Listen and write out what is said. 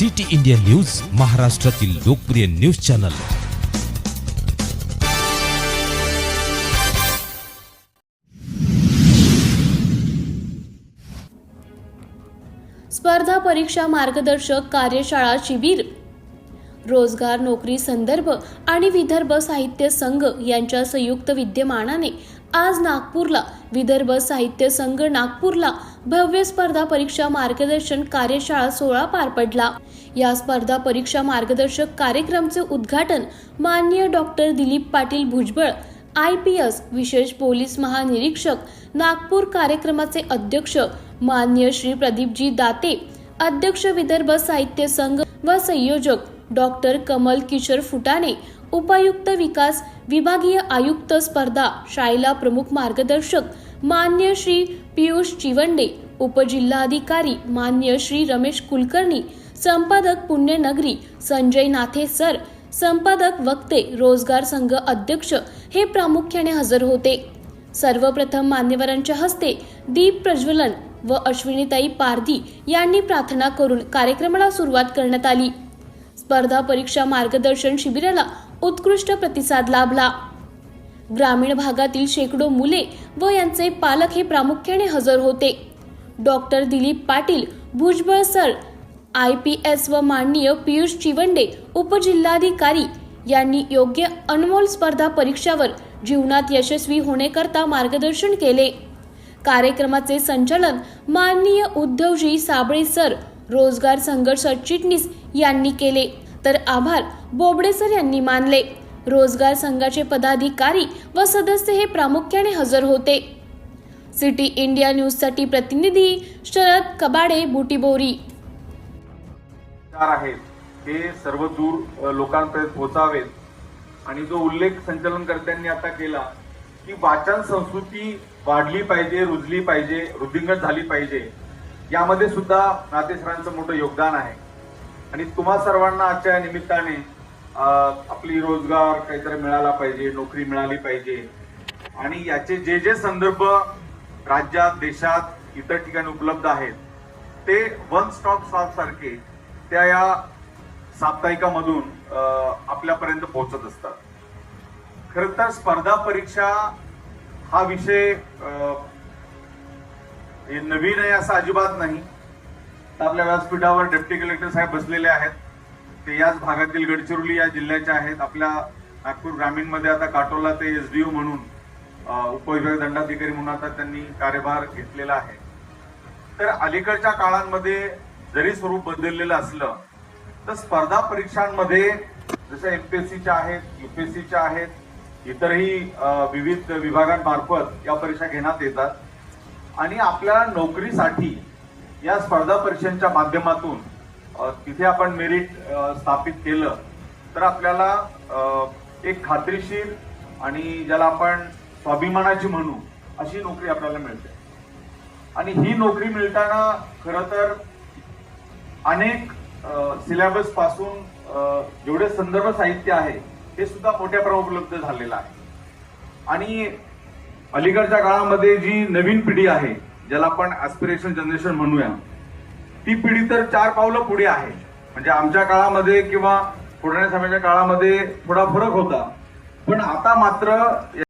City India news महाराष्ट्रातील लोकप्रिय news channel. स्पर्धा परीक्षा मार्गदर्शक कार्यशाळा शिबिर. रोजगार नोकरी संदर्भ आणि विदर्भ साहित्य संघ यांच्या संयुक्त विद्यमानाने आज नागपूरला विदर्भ साहित्य संघ नागपूरला भव्य स्पर्धा परीक्षा मार्गदर्शन कार्यशाळा सोहळा पार पडला. या स्पर्धा परीक्षा मार्गदर्शक कार्यक्रमचे उद्घाटन माननीय doctor Dilip Patil Bhujbal I P S विशेष पोलीस महानिरीक्षक नागपूर कार्यक्रमाचे अध्यक्ष मान्य श्री प्रदीपजी दाते अध्यक्ष विदर्भ साहित्य संघ व संयोजक डॉक्टर कमल किशोर फुटाणे उपायुक्त विकास विभागीय आयुक्त स्पर्धा शाळेला प्रमुख मार्गदर्शक मान्य श्री पियुष चिवंडे उपजिल्हाधिकारी मान्य श्री रमेश कुलकर्णी संपादक पुण्यनगरी संजय नाथे सर संपादक वक्ते रोजगार संघ अध्यक्ष हे प्रामुख्याने हजर होते. सर्वप्रथम मान्यवरांच्या हस्ते दीप प्रज्वलन व अश्विनीताई पारधी यांनी प्रार्थना करून कार्यक्रमाला सुरुवात करण्यात आली. स्पर्धा परीक्षा मार्गदर्शन शिबिराला उत्कृष्ट प्रतिसाद लाभला. ग्रामीण भागातील शेकडो मुले व यांचे पालक हे प्रामुख्याने हजर होते. Doctor Dilip Patil Bhujbal sir I P S व माननीय पियुष चिवंडे उपजिल्हाधिकारी यांनी योग्य अनमोल स्पर्धा परीक्षावर जीवनात यशस्वी होण्याकरता मार्गदर्शन केले. कार्यक्रमाचे संचालन माननीय उद्धवजी साबळे सर रोजगार संघर्ष चिटणीस यांनी केले. तर आभार बोबडे सर यांनी मानले. रोजगार संघाचे पदाधिकारी व सदस्य हे प्रामुख्याने हजर होते. सिटी इंडिया न्यूजसाठी प्रतिनिधी शरद कबाडे बुटीबोरी. आहेत. हे सर्व दूर लोकांपर्यंत पोहोचावेत. आणि जो उल्लेख संचलनकर्त्यांनी आता केला की वाचन संस्कृती वाढली पाहिजे रुजली पाहिजे वृद्धिंगत झाली पाहिजे यामध्ये सुद्धा नातेसरांचं मोठं योगदान आहे. आणि तुम्हा सर्वांना आजच्या निमित्ताने आपली रोजगार काहीतरी मिळाला पाहिजे नोकरी मिळाली पाहिजे. आणि याचे जे जे संदर्भ राज्यात देशात इतर ठिकाणी उपलब्ध आहेत ते वन स्टॉप शॉप सारखे त्या या साप्ताहिकामधून आपल्यापर्यंत पोहोचत असतात. खर तर स्पर्धा परीक्षा हा विषय हे नवीन आहे असं अजिबात नाही. तर आपल्या व्यासपीठावर डेप्टी कलेक्टर साहेब बसलेले आहेत. ते याच भागातील गडचिरोली या जिल्ह्याच्या आहेत. आपल्या नागपूर ग्रामीणमध्ये आता काटोला ते एस डी ओ म्हणून उपविभाग दंडाधिकारी म्हणून आता त्यांनी कार्यभार घेतलेला आहे. तर अलीकडच्या काळांमध्ये जरी स्वरूप बदललेलं असलं तर स्पर्धा परीक्षांमध्ये जसं सीच्या आहेत यू पी एस सीच्या आहेत इतरही विविध विभागांमार्फत या परीक्षा घेण्यात येतात. आणि आपल्याला नोकरीसाठी या स्पर्धा परीक्षांच्या माध्यमातून तिथे आपण मेरिट स्थापित केलं तर आपल्याला एक खात्रीशीर आणि ज्याला आपण स्वाभिमानाची म्हणू अशी नोकरी आपल्याला मिळते. आणि ही नोकरी मिळताना खर तर अनेक सिलेबसपासून जेवढे संदर्भ साहित्य आहे ते सुद्धा मोठ्या प्रमाणात उपलब्ध झालेलं आहे. आणि अलीकडच्या काळामध्ये जी नवीन पिढी आहे ज्याला आपण ऍस्पिरेशन जनरेशन म्हणूया ती पिढी तर चार पावलं पुढे आहे. म्हणजे आमच्या काळामध्ये किंवा पुराण्या समयाच्या काळामध्ये थोडा फरक होता. पण आता मात्र